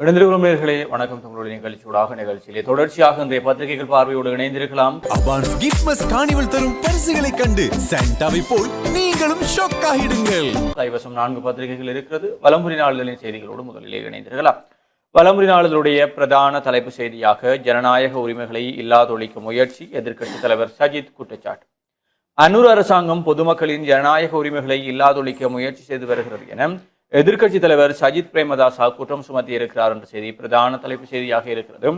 இணைந்திருக்கிறோம் வணக்கம். தமிழுடைய நிகழ்ச்சியூடாக நிகழ்ச்சியிலே. தொடர்ச்சியாக இன்றைய பத்திரிகைகள் பார்வையோடு இணைந்திருக்கலாம். அபான்ஸ் கிஃப்ட்மஸ் கார்னிவல் தரும் பரிசுகளை கண்டு சாண்டாவை போல் நீங்களும் ஷாக் ஆகிடுங்கள். கைவசம் நான்கு பத்திரிகைகள் இருக்கிறது. வலம்புரி நாளிதழின் செய்திகளோடு முதலிலே இணைந்திருக்கலாம். வலம்புரி நாளிதழுடைய பிரதான தலைப்பு செய்தியாக ஜனநாயக உரிமைகளை இல்லாதொழிக்கும் முயற்சி எதிர்க்கட்சித் தலைவர் சஜித் குற்றச்சாட்டு. அன்னூர் அரசாங்கம் பொதுமக்களின் ஜனநாயக உரிமைகளை இல்லாதொழிக்க முயற்சி செய்து வருகிறது என எதிர்க்கட்சி தலைவர் சஜித் பிரேமதாசா குற்றம் சுமத்தி இருக்கிறார் என்ற செய்தி பிரதான தலைப்பு செய்தியாக இருக்கிறது.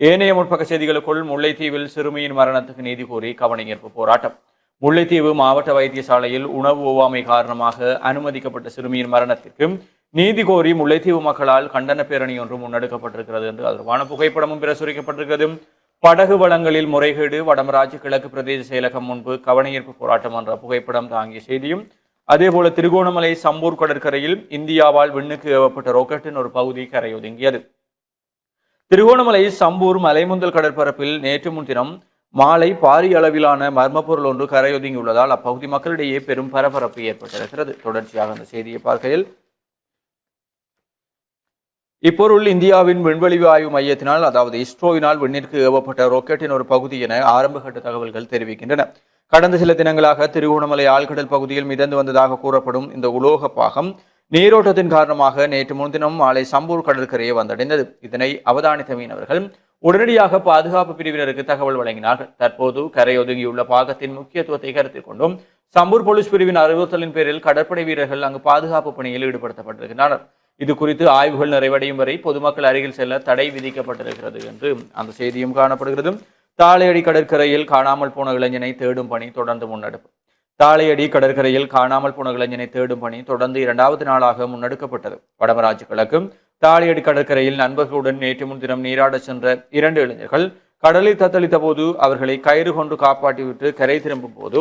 ஏனைய முற்பக்க செய்திகளுக்குள் முல்லைத்தீவில் சிறுமியின் மரணத்துக்கு நீதி கோரி கவனஈர்ப்பு போராட்டம். முல்லைத்தீவு மாவட்ட வைத்தியசாலையில் உணவு ஒவ்வாமை காரணமாக அனுமதிக்கப்பட்ட சிறுமியின் மரணத்திற்கு நீதி கோரி முல்லைத்தீவு மக்களால் கண்டன பேரணி ஒன்று முன்னெடுக்கப்பட்டிருக்கிறது என்று அதற்கான புகைப்படமும் பிரசுரிக்கப்பட்டிருக்கிறது. படகு வளங்களில் முறைகேடு வடமராட்சி கிழக்கு பிரதேச செயலகம் முன்பு கவனஈர்ப்பு போராட்டம் என்ற புகைப்படம் தாங்கிய செய்தியும் அதேபோல திருகோணமலை சம்பூர் கடற்கரையில் இந்தியாவால் விண்ணுக்கு ஏவப்பட்ட ராக்கெட்டின் ஒரு பகுதி கரையொதுங்கியது திருகோணமலை சம்பூர் மலைமுந்தல் கடற்பரப்பில் நேற்று முன்தினம் மாலை பாரிய அளவிலான மர்மப்பொருள் ஒன்று கரையொதுங்கியுள்ளதால் அப்பகுதி மக்களிடையே பெரும் பரபரப்பு ஏற்பட்டிருக்கிறது. தொடர்ச்சியாக அந்த செய்தியை பார்க்கையில் இப்பொருள் இந்தியாவின் விண்வெளி ஆய்வு மையத்தினால் அதாவது இஸ்ரோவினால் விண்ணிற்கு ஏவப்பட்ட ராக்கெட்டின் ஒரு பகுதி என ஆரம்பகட்ட தகவல்கள் தெரிவிக்கின்றன. கடந்த சில தினங்களாக திருகோணமலை ஆழ்கடல் பகுதியில் மிதந்து வந்ததாக கூறப்படும் இந்த உலோக பாகம் நீரோட்டத்தின் காரணமாக நேற்று முன்தினம் மாலை சம்பூர் கடற்கரையை வந்தடைந்தது. இதனை அவதானித்த மீனவர்கள் உடனடியாக பாதுகாப்பு பிரிவினருக்கு தகவல் வழங்கினார்கள். தற்போது கரையொதுங்கியுள்ள பாகத்தின் முக்கியத்துவத்தை கருத்தில் கொண்டும் சம்பூர் போலீஸ் பிரிவின் அறிவுறுத்தலின் பேரில் கடற்படை வீரர்கள் அங்கு பாதுகாப்பு பணியில் ஈடுபடுத்தப்பட்டிருக்கின்றனர். இது குறித்து ஆய்வுகள் நிறைவடையும் வரை பொதுமக்கள் அருகில் செல்ல தடை விதிக்கப்பட்டிருக்கிறது என்று அந்த செய்தியும் காணப்படுகிறது. தாளையடி கடற்கரையில் காணாமல் போன இளைஞனை தேடும் பணி தொடர்ந்து முன்னெடுப்பு. தாளையடி கடற்கரையில் காணாமல் போன இளைஞனை தேடும் பணி தொடர்ந்து இரண்டாவது நாளாக முன்னெடுக்கப்பட்டது. வடமராஜ் கிழக்கும் தாளையடி கடற்கரையில் நண்பர்களுடன் நேற்று முன்தினம் நீராட சென்ற இரண்டு இளைஞர்கள் கடலில் தத்தளித்த போது அவர்களை கயிறு கொண்டு காப்பாற்றிவிட்டு கரை திரும்பும் போது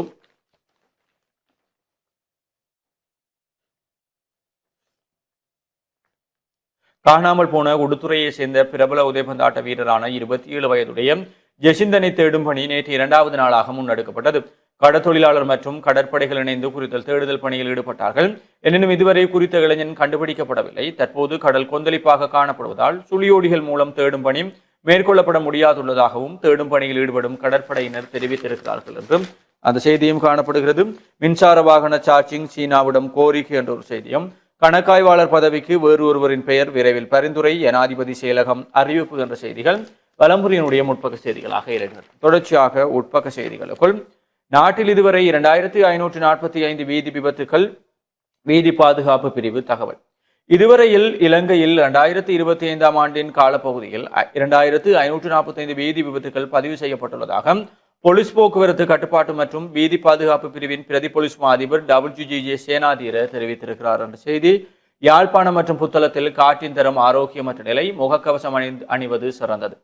காணாமல் போன உடுத்துறையை சேர்ந்த பிரபல உதயபந்தாட்ட வீரரான இருபத்தி ஏழு வயதுடைய ஜெசிந்தனை தேடும் பணி நேற்று இரண்டாவது நாளாக முன்னெடுக்கப்பட்டது. கடற்தொழிலாளர் மற்றும் கடற்படைகள் இணைந்து குறித்த தேடுதல் பணியில் ஈடுபட்டார்கள். எனினும் இதுவரை குறித்த இளைஞன் கண்டுபிடிக்கப்படவில்லை. தற்போது கடல் கொந்தளிப்பாக காணப்படுவதால் சுழியோடிகள் மூலம் தேடும் பணி மேற்கொள்ளப்பட முடியாதுள்ளதாகவும் தேடும் பணியில் ஈடுபடும் கடற்படையினர் தெரிவித்திருக்கிறார்கள் என்றும் அந்த செய்தியும் காணப்படுகிறது. மின்சார வாகன சார்ஜிங் சீனாவிடம் கோரிக்கை என்ற ஒரு செய்தியும் கணக்காய்வாளர் பதவிக்கு வேறு ஒருவரின் பெயர் விரைவில் பரிந்துரை ஜனாதிபதி செயலகம் அறிவிப்பு என்ற செய்திகள் வலம்புரியனுடைய முற்பக்க செய்திகளாக இருந்தது தொடர்ச்சியாக உட்பக்க செய்திகளுக்குள் நாட்டில் இதுவரை இரண்டாயிரத்தி ஐநூற்றி நாற்பத்தி ஐந்து வீதி விபத்துகள் வீதி பாதுகாப்பு பிரிவு தகவல். இதுவரையில் இலங்கையில் இரண்டாயிரத்தி இருபத்தி ஐந்தாம் ஆண்டின் காலப்பகுதியில் இரண்டாயிரத்து ஐநூற்று நாற்பத்தி ஐந்து வீதி விபத்துகள் பதிவு செய்யப்பட்டுள்ளதாக போலீஸ் போக்குவரத்து கட்டுப்பாட்டு மற்றும் வீதி பாதுகாப்பு பிரிவின் பிரதி போலீஸ் மா அதிபர் டபிள்யூ ஜி ஜே சேனாதீர தெரிவித்திருக்கிறார் என்ற செய்தி. யாழ்ப்பாணம் மற்றும் புத்தளத்தில் காற்றின் தரம் ஆரோக்கியமற்ற நிலை முகக்கவசம் அணி அணிவது சிறந்தது.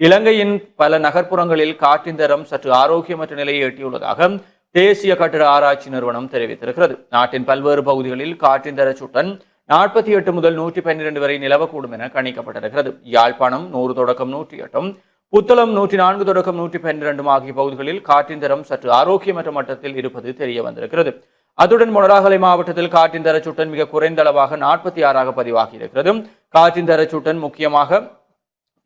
இலங்கையின் பல நகர்ப்புறங்களில் காற்றின் தரம் சற்று ஆரோக்கியமற்ற நிலையை எட்டியுள்ளதாக தேசிய கட்டிட ஆராய்ச்சி நிறுவனம் தெரிவித்திருக்கிறது. நாட்டின் பல்வேறு பகுதிகளில் காற்றின் தர சுட்டன் நாற்பத்தி எட்டு முதல் நூற்றி பன்னிரண்டு வரை நிலவக்கூடும் என கணிக்கப்பட்டிருக்கிறது. யாழ்ப்பாணம் நூறு தொடக்கம் நூற்றி எட்டும் புத்தளம் நூற்றி நான்கு தொடக்கம் நூற்றி பன்னிரண்டும் ஆகிய பகுதிகளில் காற்றின் தரம் சற்று ஆரோக்கியமற்ற மட்டத்தில் இருப்பது தெரிய வந்திருக்கிறது. அத்துடன் மொனராகலை மாவட்டத்தில் காற்றின் தர சுட்டன் மிக குறைந்த அளவாக நாற்பத்தி ஆறாக பதிவாகி இருக்கிறது காற்றின் தர சுட்டன் முக்கியமாக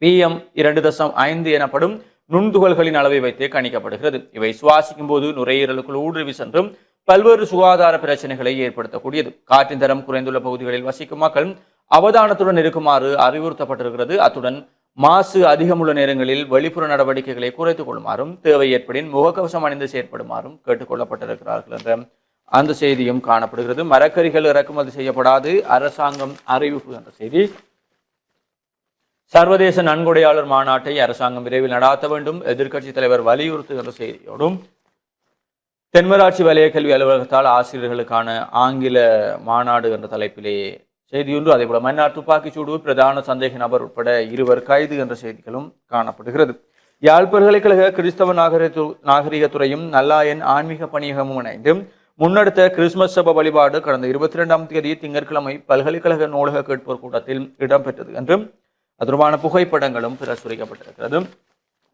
பிஎம் இரண்டு தசம் ஐந்து எனப்படும் நுண்துகள்களின் அளவை வைத்தே கணிக்கப்படுகிறது. இவை சுவாசிக்கும் போது நுரையீரலுக்குள் ஊடுருவி சென்றும் பல்வேறு சுகாதார பிரச்சனைகளை ஏற்படுத்தக்கூடியது. காற்றின் தரம் குறைந்துள்ள பகுதிகளில் வசிக்கும் மக்கள் அவதானத்துடன் இருக்குமாறு அறிவுறுத்தப்பட்டிருக்கிறது. அத்துடன் மாசு அதிகமுள்ள நேரங்களில் வெளிப்புற நடவடிக்கைகளை குறைத்துக் கொள்ளுமாறும் தேவை ஏற்படின் முகக்கவசம் அணிந்து செயற்படுமாறும் கேட்டுக்கொள்ளப்பட்டிருக்கிறார்கள் என்ற அந்த செய்தியும் காணப்படுகிறது. மரக்கறிகள் இறக்குமதி செய்யப்படாது. அரசாங்கம் அறிவிப்பு என்ற செய்தி சர்வதேச நன்கொடையாளர் மாநாட்டை அரசாங்கம் விரைவில் நடாத்த வேண்டும். எதிர்க்கட்சித் தலைவர் வலியுறுத்துகின்ற செய்தியோடும் தென்மராட்சி வலய கல்வி அலுவலகத்தால் ஆசிரியர்களுக்கான ஆங்கில மாநாடு என்ற தலைப்பிலே செய்தியொன்று அதேபோல மன்னார் துப்பாக்கிச்சூடு பிரதான சந்தேக நபர் உட்பட இருவர் கைது என்ற செய்திகளும் காணப்படுகிறது. யாழ் பல்கலைக்கழக கிறிஸ்தவ நாகரிக நாகரிகத்துறையும் நல்லாயன் ஆன்மீக பணியகமும் இணைந்து முன்னெடுத்த கிறிஸ்துமஸ் சப வழிபாடு கடந்த இருபத்தி இரண்டாம் தேதி திங்கட்கிழமை பல்கலைக்கழக நூலக கேட்போர் கூட்டத்தில் இடம்பெற்றது என்றும் தொடர்பான புகைப்படங்களும் பிரசுரிக்கப்பட்டிருக்கிறது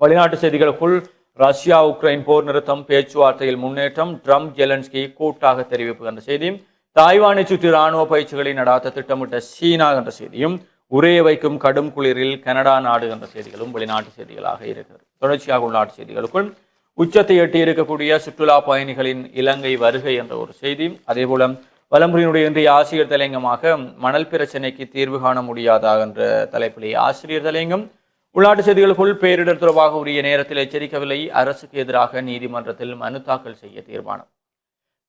வெளிநாட்டு செய்திகளுக்குள் ரஷ்யா உக்ரைன் போர் நிறுத்தம் பேச்சுவார்த்தையில் முன்னேற்றம் ட்ரம்ப் ஜெலன்ஸ்கி கூட்டாக தெரிவிப்பு என்ற செய்தியும் தாய்வானை சுற்றி ராணுவ பயிற்சிகளை நடாத்த திட்டமிட்ட சீனா என்ற செய்தியும் உரைய வைக்கும் கடும் குளிரில் கனடா நாடு என்ற செய்திகளும் வெளிநாட்டு செய்திகளாக இருக்கிறது. தொடர்ச்சியாக உள்நாட்டு செய்திகளுக்குள் உச்சத்தை எட்டி இருக்கக்கூடிய சுற்றுலா பயணிகளின் இலங்கை வருகை என்ற ஒரு செய்தி அதேபோல வலம்புரியினுடைய இன்றைய ஆசிரியர் தலையங்கமாக மணல் பிரச்சனைக்கு தீர்வு காண முடியாதா என்ற தலைப்பிலே ஆசிரியர் தலையங்கம். உள்நாட்டு செய்திகளுக்குள் பேரிடர் தொடர்பாக உரிய நேரத்தில் எச்சரிக்கவில்லை. அரசுக்கு எதிராக நீதிமன்றத்தில் மனு தாக்கல் செய்ய தீர்மானம்.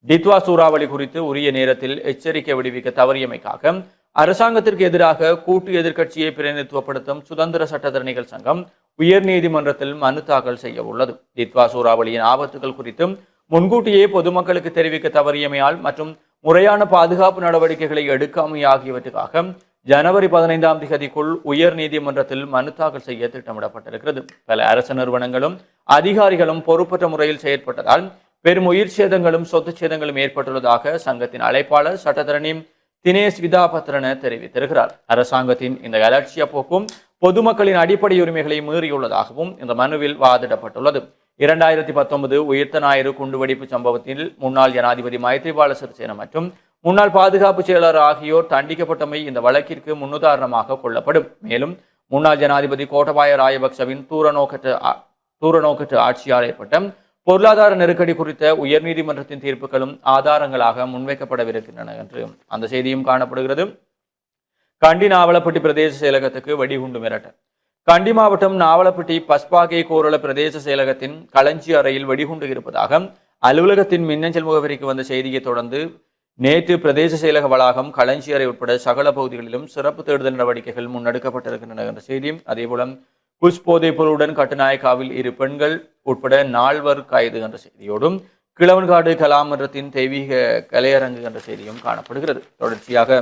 டித்வா சூறாவளி குறித்து உரிய நேரத்தில் எச்சரிக்கை விடுவிக்க தவறியமைக்காக அரசாங்கத்திற்கு எதிராக கூட்டு எதிர்க்கட்சியை பிரதிநிதித்துவப்படுத்தும் சுதந்திர சட்டத்தரணிகள் சங்கம் உயர் நீதிமன்றத்தில் மனு தாக்கல் செய்ய உள்ளது. டித்வா சூறாவளியின் ஆபத்துகள் குறித்தும் முன்கூட்டியே பொதுமக்களுக்கு தெரிவிக்க தவறியமையால் மற்றும் முறையான பாதுகாப்பு நடவடிக்கைகளை எடுக்காமை ஆகியவற்றுக்காக ஜனவரி பதினைந்தாம் தேதிக்குள் உயர் நீதிமன்றத்தில் மனு தாக்கல் செய்ய திட்டமிடப்பட்டிருக்கிறது. பல அரசு நிறுவனங்களும் அதிகாரிகளும் பொறுப்பற்ற முறையில் செயற்பட்டதால் பெரும் உயிர் சேதங்களும் சொத்து சேதங்களும் ஏற்பட்டுள்ளதாக சங்கத்தின் அழைப்பாளர் சட்டத்தரணி தினேஷ் விதாபத்ரன தெரிவித்திருக்கிறார். அரசாங்கத்தின் இந்த அலட்சிய போக்கும் பொதுமக்களின் அடிப்படை உரிமைகளை மீறியுள்ளதாகவும் இந்த மனுவில் வாதிடப்பட்டுள்ளது. இரண்டாயிரத்தி பத்தொன்பது உயிர்த்த ஞாயிறு குண்டுவெடிப்பு சம்பவத்தில் முன்னாள் ஜனாதிபதி மைத்ரிபால சிறிசேன மற்றும் முன்னாள் பாதுகாப்பு செயலர் ஆகியோர் தண்டிக்கப்பட்டமை இந்த வழக்கிற்கு முன்னுதாரணமாக கொள்ளப்படும். மேலும் முன்னாள் ஜனாதிபதி கோட்டபாய ராயபக்சவின் தூரநோக்கற்ற தூரநோக்கற்ற ஆட்சியால் ஏற்பட்ட பொருளாதார நெருக்கடி குறித்த உயர்நீதிமன்றத்தின் தீர்ப்புகளும் ஆதாரங்களாக முன்வைக்கப்படவிருக்கின்றன என்று அந்த செய்தியும் காணப்படுகிறது. கண்டி நாவலப்பட்டி பிரதேச செயலகத்துக்கு வெடிகுண்டு மிரட்டல். கண்டி மாவட்டம் நாவலப்பட்டி பஸ்பாகே கோரள பிரதேச செயலகத்தின் களஞ்சி அறையில் வெடிகுண்டு இருப்பதாக அலுவலகத்தின் மின்னஞ்சல் முகவரிக்கு வந்த செய்தியை தொடர்ந்து நேற்று பிரதேச செயலக வளாகம் களஞ்சி அறை உட்பட சகல பகுதிகளிலும் சிறப்பு தேடுதல் நடவடிக்கைகள் முன்னெடுக்கப்பட்டிருக்கின்றன என்ற செய்தியும் அதேபோல குஷ் போதைப் பொருளுடன் கட்டுநாயக்காவில் இரு பெண்கள் உட்பட நால்வர் கைது என்ற செய்தியோடும் கிழவன்காடு கலாமன்றத்தின் தெய்வீக கலையரங்கு என்ற செய்தியும் காணப்படுகிறது. தொடர்ச்சியாக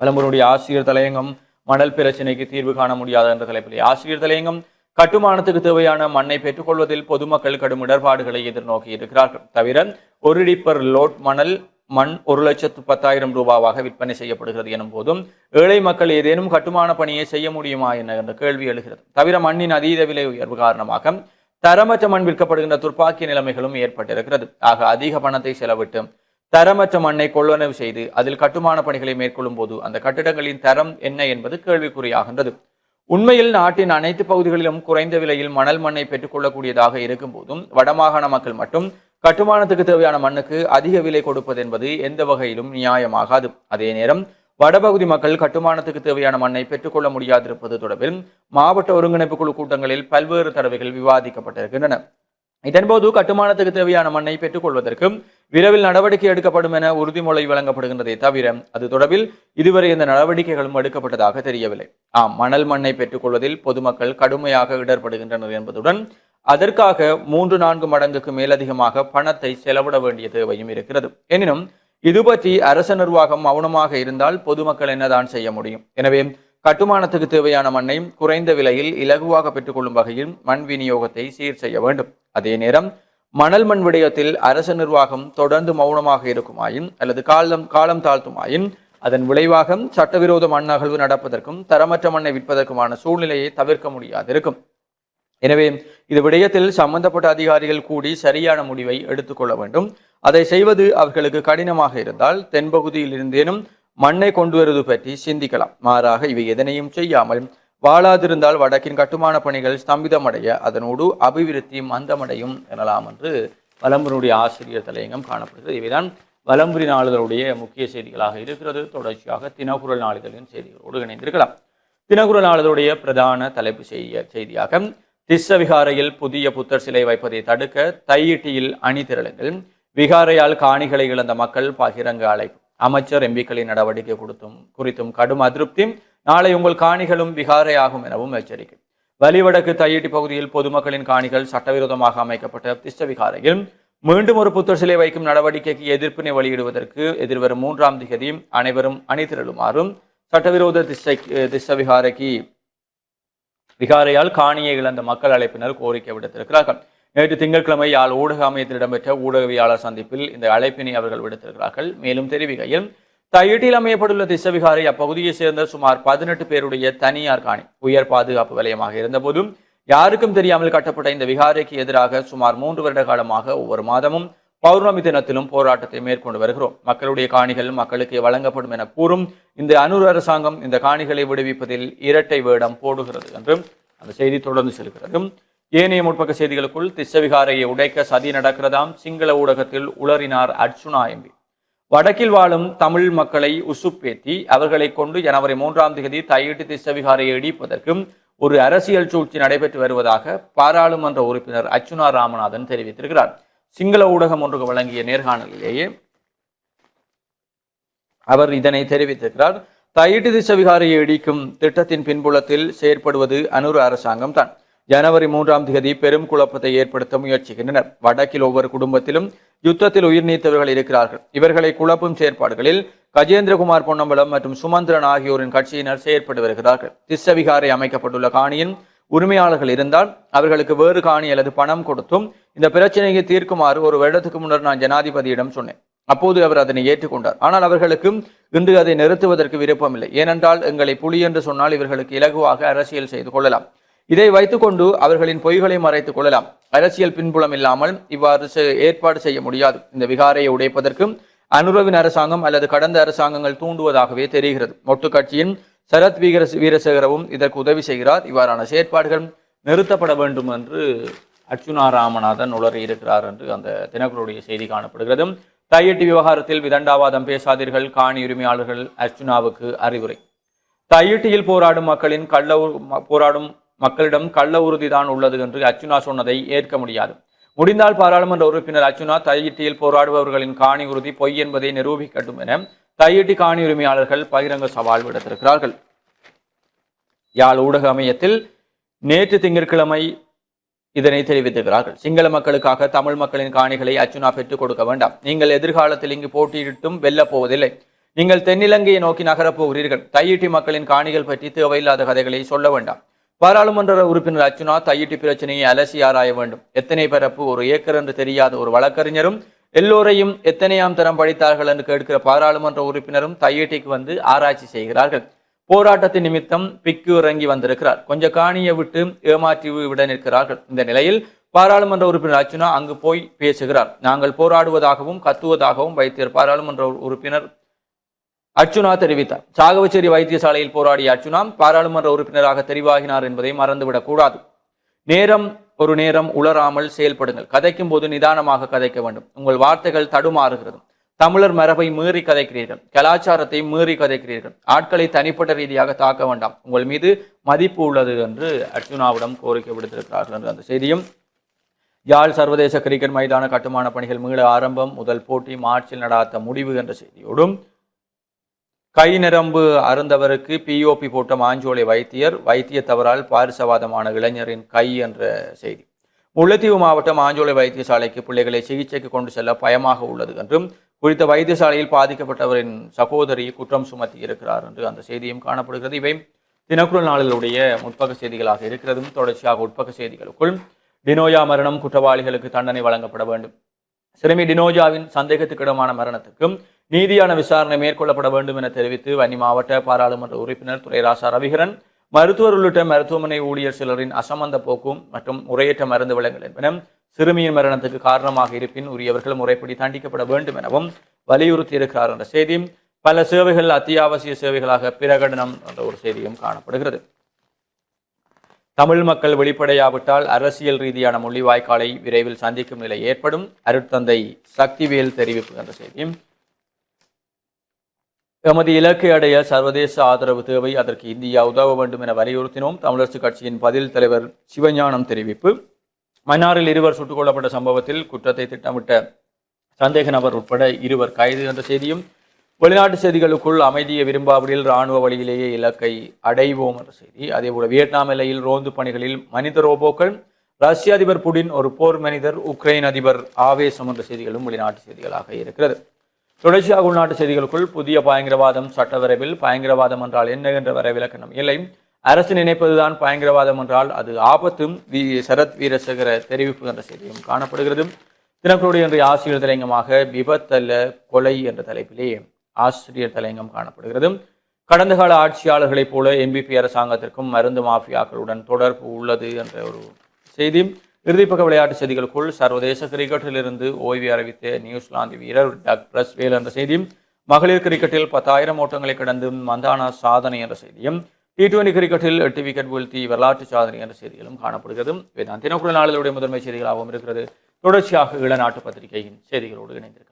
வலம்புரியுடைய ஆசிரியர் தலையங்கம் மணல் பிரச்சினைக்கு தீர்வு காண முடியாத என்ற தலைப்பில் ஆசிரியர் தலையங்கம் கட்டுமானத்துக்கு தேவையான மண்ணை பெற்றுக்கொள்வதில் பொதுமக்கள் கடும் இடர்பாடுகளை எதிர்நோக்கி இருக்கிறார்கள். தவிர ஒரு டிப்பர் லோட் மணல் மண் ஒரு லட்சத்து பத்தாயிரம் ரூபாவாக விற்பனை செய்யப்படுகிறது எனும் போதும் ஏழை மக்கள் ஏதேனும் கட்டுமான பணியை செய்ய முடியுமா என என்ற கேள்வி எழுகிறது. தவிர மண்ணின் அதீத விலை உயர்வு காரணமாக தரமற்ற மண் விற்கப்படுகின்ற துர்ப்பாக்கிய நிலைமைகளும் ஏற்பட்டிருக்கிறது. ஆக அதிக பணத்தை செலவிட்டு தரமற்ற மண்ணை கொள்வனவு செய்து அதில் கட்டுமான பணிகளை மேற்கொள்ளும் போது அந்த கட்டிடங்களின் தரம் என்ன என்பது கேள்விக்குறியாகின்றது. உண்மையில் நாட்டின் அனைத்து பகுதிகளிலும் குறைந்த விலையில் மணல் மண்ணை பெற்றுக்கொள்ளக்கூடியதாக இருக்கும் போதும் வடமாகாண மக்கள் மட்டும் கட்டுமானத்துக்கு தேவையான மண்ணுக்கு அதிக விலை கொடுப்பது என்பது எந்த வகையிலும் நியாயமாகாது. அதே நேரம் வடபகுதி மக்கள் கட்டுமானத்துக்கு தேவையான மண்ணை பெற்றுக்கொள்ள முடியாதிருப்பது தொடர்பில் மாவட்ட ஒருங்கிணைப்பு குழு கூட்டங்களில் பல்வேறு தடவைகள் விவாதிக்கப்பட்டிருக்கின்றன. இதன்போது கட்டுமானத்துக்கு தேவையான மண்ணை பெற்றுக்கொள்வதற்கு விரைவில் நடவடிக்கை எடுக்கப்படும் என உறுதிமொழி வழங்கப்படுகின்றதே தவிர அது தொடர்பில் இதுவரை இந்த நடவடிக்கைகளும் எடுக்கப்பட்டதாக தெரியவில்லை. ஆம் மணல் மண்ணை பெற்றுக்கொள்வதில் பொதுமக்கள் கடுமையாக இடர்படுகின்றனர் என்பதுடன் அதற்காக மூன்று நான்கு மடங்குக்கு மேலதிகமாக பணத்தை செலவிட வேண்டிய தேவையும் இருக்கிறது. எனினும் இது பற்றி அரச நிர்வாகம் மௌனமாக இருந்தால் பொதுமக்கள் என்னதான் செய்ய முடியும்? எனவே கட்டுமானத்துக்கு தேவையான மண்ணை குறைந்த விலையில் இலகுவாக பெற்றுக்கொள்ளும் வகையில் மண் விநியோகத்தை சீர் செய்ய வேண்டும். அதே நேரம் மணல் மண் விடயத்தில் அரசு நிர்வாகம் தொடர்ந்து மௌனமாக இருக்குமாயின் அல்லது காலம் காலம் தாழ்த்துமாயின் அதன் விளைவாக சட்டவிரோத மண் அகழ்வு நடப்பதற்கும் தரமற்ற மண்ணை விற்பதற்குமான சூழ்நிலையை தவிர்க்க முடியாதிருக்கும். எனவே இது விடயத்தில் சம்பந்தப்பட்ட அதிகாரிகள் கூடி சரியான முடிவை எடுத்துக்கொள்ள வேண்டும். அதை செய்வது அவர்களுக்கு கடினமாக இருந்தால் தென்பகுதியில் இருந்தேனும் மண்ணை கொண்டு வருவது பற்றி சிந்திக்கலாம். மாறாக இவை எதனையும் செய்யாமல் வாழாதிருந்தால் வடக்கின் கட்டுமான பணிகள் ஸ்தம்பிதமடைய அதனோடு அபிவிருத்தி மந்தமடையும் எனலாம் என்று வலம்புரினுடைய ஆசிரியர் தலையங்கம் காணப்படுகிறது. இவைதான் வலம்புரி நாளிதழுடைய முக்கிய செய்திகளாக இருக்கிறது. தொடர்ச்சியாக தினகுரல் நாளிதழின் செய்திகளோடு இணைந்திருக்கலாம். தினகுரல் நாளிதழுடைய பிரதான தலைப்பு செய்திய செய்தியாக திஸ்ஸ விகாரையில் புதிய புத்தர் சிலை வைப்பதை தடுக்க தையிட்டியில் அணி திரளுங்கள் விகாரையால் காணிகளை இழந்த மக்கள் பகிரங்க அழைப்பு. அமைச்சர் எம்பிக்களின் நடவடிக்கை கொடுத்தும் குறித்தும் கடும் அதிருப்தி நாளை உங்கள் காணிகளும் விகாரையாகும் எனவும் எச்சரிக்கை. வலிவடக்கு தையீட்டு பகுதியில் பொதுமக்களின் காணிகள் சட்டவிரோதமாக அமைக்கப்பட்ட திஷ்ட விகாரையில் மீண்டும் ஒரு புத்தர் சிலை வைக்கும் நடவடிக்கைக்கு எதிர்ப்பினை வெளியிடுவதற்கு எதிர்வரும் மூன்றாம் திகதி அனைவரும் அணிதிரளுமாறும் சட்டவிரோத திசை திஷ்ட விகாரைக்கு விகாரையால் காணியை இழந்த மக்கள் அழைப்பினர் கோரிக்கை விடுத்திருக்கிறார்கள். நேற்று திங்கட்கிழமை யாழ் ஊடக அமையத்தில் இடம்பெற்ற ஊடகவியாளர் சந்திப்பில் இந்த அழைப்பினை அவர்கள் விடுத்திருக்கிறார்கள். மேலும் தெரிவிக்கையில் தையிட்டில் அமையப்பட்டுள்ள திசவிகாரை அப்பகுதியைச் சேர்ந்த சுமார் பதினெட்டு பேருடைய தனியார் காணி உயர் பாதுகாப்பு வலயமாக இருந்தபோதும் யாருக்கும் தெரியாமல் கட்டப்பட்ட இந்த விகாரைக்கு எதிராக சுமார் மூன்று வருட காலமாக ஒவ்வொரு மாதமும் பௌர்ணமி தினத்திலும் போராட்டத்தை மேற்கொண்டு வருகிறோம். மக்களுடைய காணிகள் மக்களுக்கு வழங்கப்படும் என கூறும் இந்த அனூர் அரசாங்கம் இந்த காணிகளை விடுவிப்பதில் இரட்டை வேடம் போடுகிறது என்றும் அந்த செய்தி தொடர்ந்து செல்கிறது. ஏனைய முற்பக்க செய்திகளுக்குள் திசவிகாரையை உடைக்க சதி நடக்கிறதாம் சிங்கள ஊடகத்தில் உளறினார் அர்ச்சுனா எம்பி. வடக்கில் வாழும் தமிழ் மக்களை உசுப்பேத்தி அவர்களை கொண்டு ஜனவரி மூன்றாம் தேதி தையிட்டு திசவிகாரையை இடிப்பதற்கும் ஒரு அரசியல் சூழ்ச்சி நடைபெற்று வருவதாக பாராளுமன்ற உறுப்பினர் அர்ச்சுனா ராமநாதன் தெரிவித்திருக்கிறார். சிங்கள ஊடகம் ஒன்றுக்கு வழங்கிய நேர்காணலிலேயே அவர் இதனை தெரிவித்திருக்கிறார். தையிட்டு திசவிகாரையை இடிக்கும் திட்டத்தின் பின்புலத்தில் செயற்படுவது அனுர அரசாங்கம் தான். ஜனவரி மூன்றாம் தேதி பெரும் குழப்பத்தை ஏற்படுத்த முயற்சிக்கின்றனர். வடக்கில் ஒவ்வொரு குடும்பத்திலும் யுத்தத்தில் உயிர் நீத்தவர்கள் இருக்கிறார்கள். இவர்களை குழப்பும் செயற்பாடுகளில் கஜேந்திரகுமார் பொன்னம்பலம் மற்றும் சுமந்திரன் ஆகியோரின் கட்சியினர் செயற்பட்டு வருகிறார்கள். திஸ்ஸவிகாரை அமைக்கப்பட்டுள்ள காணியின் உரிமையாளர்கள் இருந்தால் அவர்களுக்கு வேறு காணி அல்லது பணம் கொடுத்தும் இந்த பிரச்சனையை தீர்க்குமாறு ஒரு வருடத்துக்கு முன்னர் நான் ஜனாதிபதியிடம் சொன்னேன். அப்போது அவர் அதனை ஏற்றுக்கொண்டார். ஆனால் அவர்களுக்கும் இன்று அதை நிறுத்துவதற்கு விருப்பமில்லை. ஏனென்றால் எங்களை புலி என்று சொன்னால் இவர்களுக்கு இலகுவாக அரசியல் செய்து கொள்ளலாம். இதை வைத்துக்கொண்டு அவர்களின் பொய்களை மறைத்துக் கொள்ளலாம். அரசியல் பின்புலம் இல்லாமல் இவ்வாறு செ- ஏற்பாடு செய்ய முடியாது. இந்த விகாரையை உடைப்பதற்கும் அனுரவின் அரசாங்கம் அல்லது கடந்த அரசாங்கங்கள் தூண்டுவதாகவே தெரிகிறது. மொட்டு கட்சியின் சரத் வீர வீரசேகரவும் இதற்கு உதவி செய்கிறார். இவ்வாறான செயற்பாடுகள் நிறுத்தப்பட வேண்டும் என்று அர்ச்சுனா ராமநாதன் உளறி இருக்கிறார் என்று அந்த தினக்குழுடைய செய்தி காணப்படுகிறது. தையட்டி விவகாரத்தில் விதண்டாவாதம் பேசாதீர்கள். காணி உரிமையாளர்கள் அர்ச்சுனாவுக்கு அறிவுரை. தையட்டியில் போராடும் மக்களின் கள்ள போராடும் மக்களிடம் கள்ள உறுதிதான் உள்ளது என்று அர்ச்சுனா சொன்னதை ஏற்க முடியாது. முடிந்தால் பாராளுமன்ற உறுப்பினர் அர்ச்சுனா தையிட்டியில் போராடுபவர்களின் காணி உறுதி பொய் என்பதை நிரூபிக்கட்டும் என தையிட்டி காணி உரிமையாளர்கள் பகிரங்க சவால் விடுத்திருக்கிறார்கள். யாழ் ஊடக அமையத்தில் நேற்று திங்கட்கிழமை இதனை தெரிவித்திருக்கிறார்கள். சிங்கள மக்களுக்காக தமிழ் மக்களின் காணிகளை அச்சுனா பெற்றுக் கொடுக்க வேண்டாம். நீங்கள் எதிர்காலத்தில் இங்கு போட்டியிட்டும் வெல்லப் போவதில்லை நீங்கள் தென்னிலங்கையை நோக்கி நகரப் போகிறீர்கள். தையிட்டி மக்களின் காணிகள் பற்றி தேவையில்லாத கதைகளை சொல்ல வேண்டாம். பாராளுமன்ற உறுப்பினர் அச்சுனா ஐடி பிரச்சனையை அலசி ஆராய வேண்டும். எத்தனை பரப்பு ஒரு ஏக்கர் என்று தெரியாத ஒரு வழக்கறிஞரும் எல்லோரையும் எத்தனையாம் தரம் படித்தார்கள் என்று கேட்கிற பாராளுமன்ற உறுப்பினரும் தையிட்டிக்கு வந்து ஆராய்ச்சி செய்கிறார்கள். போராட்டத்தின் நிமித்தம் பிக்கு இறங்கி வந்திருக்கிறார். கொஞ்சம் காணியை விட்டு ஏமாற்றி விட நிற்கிறார்கள். இந்த நிலையில் பாராளுமன்ற உறுப்பினர் அர்ச்சுனா அங்கு போய் பேசுகிறார். நாங்கள் போராடுவதாகவும் கத்துவதாகவும் வைத்தியர் பாராளுமன்ற உறுப்பினர் அர்ச்சுனா தெரிவித்தார். சாகவச்சேரி வைத்தியசாலையில் போராடிய அர்ச்சுனா பாராளுமன்ற உறுப்பினராக தெரிவாகினார் என்பதை மறந்துவிடக் கூடாது. நேரம் ஒரு நேரம் உளராமல் செயல்படுங்கள். கதைக்கும் போது நிதானமாக கதைக்க வேண்டும். உங்கள் வார்த்தைகள் தடுமாறுகிறது. தமிழர் மரபை மீறி கதைக்கிறீர்கள். கலாச்சாரத்தை மீறி கதைக்கிறீர்கள். ஆட்களை தனிப்பட்ட ரீதியாக தாக்க வேண்டாம். உங்கள் மீது மதிப்பு உள்ளது என்று அர்ஜுனாவிடம் கோரிக்கை விடுத்திருக்கிறார்கள் என்று அந்த செய்தியும். யாழ் சர்வதேச கிரிக்கெட் மைதான கட்டுமான பணிகள் மீள ஆரம்பம் முதல் போட்டி மார்ச்சில் நடாத்த முடிவு என்ற செய்தியோடும் கை நிரம்பு அருந்தவருக்கு பிஓபி போட்ட மாஞ்சோலை வைத்தியர் வைத்திய தவறால் பாரிசவாதமான இளைஞரின் கை என்ற செய்தி. முல்லைத்தீவு மாவட்டம் மாஞ்சோலை வைத்தியசாலைக்கு பிள்ளைகளை சிகிச்சைக்கு கொண்டு செல்ல பயமாக உள்ளது என்றும் குறித்த வைத்தியசாலையில் பாதிக்கப்பட்டவரின் சகோதரி குற்றம் சுமத்தி இருக்கிறார் என்று அந்த செய்தியும் காணப்படுகிறது. இவை தினக்குரல் நாளிலுடைய முற்பக செய்திகளாக இருக்கிறதும் தொடர்ச்சியாக உட்பக்க செய்திகளுக்குள் டினோயா மரணம் குற்றவாளிகளுக்கு தண்டனை வழங்கப்பட வேண்டும். சிறுமி டினோஜாவின் சந்தேகத்துக்கிடமான மரணத்துக்கும் நீதியான விசாரணை மேற்கொள்ளப்பட வேண்டும் என தெரிவித்து வன்னி மாவட்ட பாராளுமன்ற உறுப்பினர் துரைராசா ரவிகரன் மருத்துவர் உள்ளிட்ட மருத்துவமனை ஊழியர் சிலரின் அசமந்த போக்கும் மற்றும் முறையற்ற மருந்து வழங்கல் என்பன சிறுமியின் மரணத்துக்கு காரணமாக இருப்பின் உரியவர்கள் முறைப்படி தண்டிக்கப்பட வேண்டும் எனவும் வலியுறுத்தி இருக்கிறார் என்ற செய்தியும் பல சேவைகள் அத்தியாவசிய சேவைகளாக பிரகடனம் என்ற ஒரு செய்தியும் காணப்படுகிறது. தமிழ் மக்கள் வெளிப்படையாவிட்டால் அரசியல் ரீதியான முள்ளிவாய்க்காலை விரைவில் சந்திக்கும் நிலை ஏற்படும். அருட்தந்தை சக்திவேல் தெரிவிப்பு என்ற செய்தியும் எமது இலக்கை அடைய சர்வதேச ஆதரவு தேவை. அதற்கு இந்தியா உதவ வேண்டும் என வலியுறுத்தினோம். தமிழரசு கட்சியின் பதில் தலைவர் சிவஞானம் தெரிவிப்பு. மன்னாரில் இருவர் சுட்டுக் கொல்லப்பட்ட சம்பவத்தில் குற்றத்தை திட்டமிட்ட சந்தேக நபர் உட்பட இருவர் கைது என்ற செய்தியும் வெளிநாட்டு செய்திகளுக்குள் அமைதியை விரும்பாவிடில் இராணுவ வழியிலேயே இலக்கை அடைவோம் என்ற செய்தி. அதேபோல வியட்நாம் எல்லையில் ரோந்து பணிகளில் மனித ரோபோக்கள் ரஷ்ய அதிபர் புடின் ஒரு போர் மனிதர் உக்ரைன் அதிபர் ஆவேசம் என்ற செய்திகளும் வெளிநாட்டு செய்திகளாக இருக்கிறது. தொடர்ச்சியாக உள்நாட்டு செய்திகளுக்குள் புதிய பயங்கரவாதம் சட்ட வரைவில் பயங்கரவாதம் என்றால் என்ன என்ற வரைவிலக்கணம் இல்லை. அரசு நினைப்பதுதான் பயங்கரவாதம் என்றால் அது ஆபத்தும் வி சரத் வீரசேகர தெரிவிப்பு என்ற செய்தியும் காணப்படுகிறது. தினக்குழுடைய இன்றைய ஆசிரியர் தலையங்கமாக விபத்தல்ல கொலை என்ற தலைப்பிலே ஆசிரியர் தலையங்கம் காணப்படுகிறது. கடந்த கால ஆட்சியாளர்களைப் போல எம்பிபி அரசாங்கத்திற்கும் மருந்து மாஃபியாக்களுடன் தொடர்பு உள்ளது என்ற ஒரு செய்தி. இறுதிப்பக்க விளையாட்டு செய்திகளுக்குள் சர்வதேச கிரிக்கெட்டிலிருந்து ஓய்வு அறிவித்த நியூசிலாந்து வீரர் டக் பிரஸ்வேல் என்ற செய்தியும் மகளிர் கிரிக்கெட்டில் பத்தாயிரம் ஓட்டங்களை கடந்து மந்தானா சாதனை என்ற செய்தியும் டி டுவெண்டி கிரிக்கெட்டில் எட்டு விக்கெட் வீழ்த்தி வரலாற்று சாதனை என்ற செய்திகளும் காணப்படுகிறது. இவைதான் தினக்குழு நாளிலுடைய முதன்மை செய்திகளாகவும் இருக்கிறது. தொடர்ச்சியாக இளநாட்டு பத்திரிகையின் செய்திகளோடு இணைந்திருக்கிறது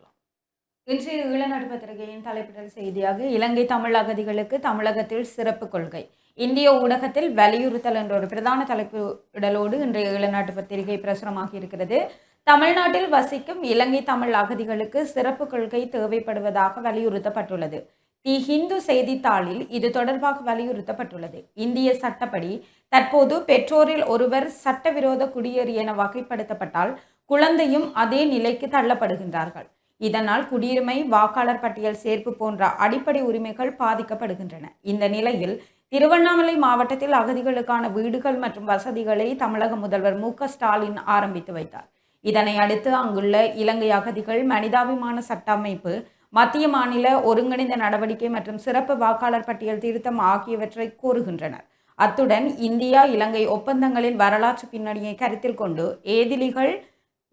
இன்றைய ஈழநாடு பத்திரிகையின் தலைப்பிடல் செய்தியாக இலங்கை தமிழ் அகதிகளுக்கு தமிழகத்தில் சிறப்பு கொள்கை. இந்திய ஊடகத்தில் வலியுறுத்தல் என்ற ஒரு பிரதான தலைப்பிடலோடு இன்றைய ஈழநாட்டு பத்திரிகை பிரசுரமாகி இருக்கிறது. தமிழ்நாட்டில் வசிக்கும் இலங்கை தமிழ் அகதிகளுக்கு சிறப்பு கொள்கை தேவைப்படுவதாக வலியுறுத்தப்பட்டுள்ளது. தி ஹிந்து செய்தித்தாளில் இது தொடர்பாக வலியுறுத்தப்பட்டுள்ளது. இந்திய சட்டப்படி தற்போது பெற்றோரில் ஒருவர் சட்டவிரோத குடியேறி என வகைப்படுத்தப்பட்டால் குழந்தையும் அதே நிலைக்கு தள்ளப்படுகின்றார்கள். இதனால் குடியுரிமை வாக்காளர் பட்டியல் சேர்ப்பு போன்ற அடிப்படை உரிமைகள் பாதிக்கப்படுகின்றன. இந்த நிலையில் திருவண்ணாமலை மாவட்டத்தில் அகதிகளுக்கான வீடுகள் மற்றும் வசதிகளை தமிழக முதல்வர் மு ஸ்டாலின் ஆரம்பித்து வைத்தார். இதனை அடுத்து அங்குள்ள இலங்கை அகதிகள் மனிதாபிமான சட்ட அமைப்பு மத்திய மாநில ஒருங்கிணைந்த நடவடிக்கை மற்றும் சிறப்பு வாக்காளர் பட்டியல் திருத்தம் ஆகியவற்றை கூறுகின்றனர். அத்துடன் இந்தியா இலங்கை ஒப்பந்தங்களின் வரலாற்று பின்னணியை கருத்தில் கொண்டு ஏதிலிகள்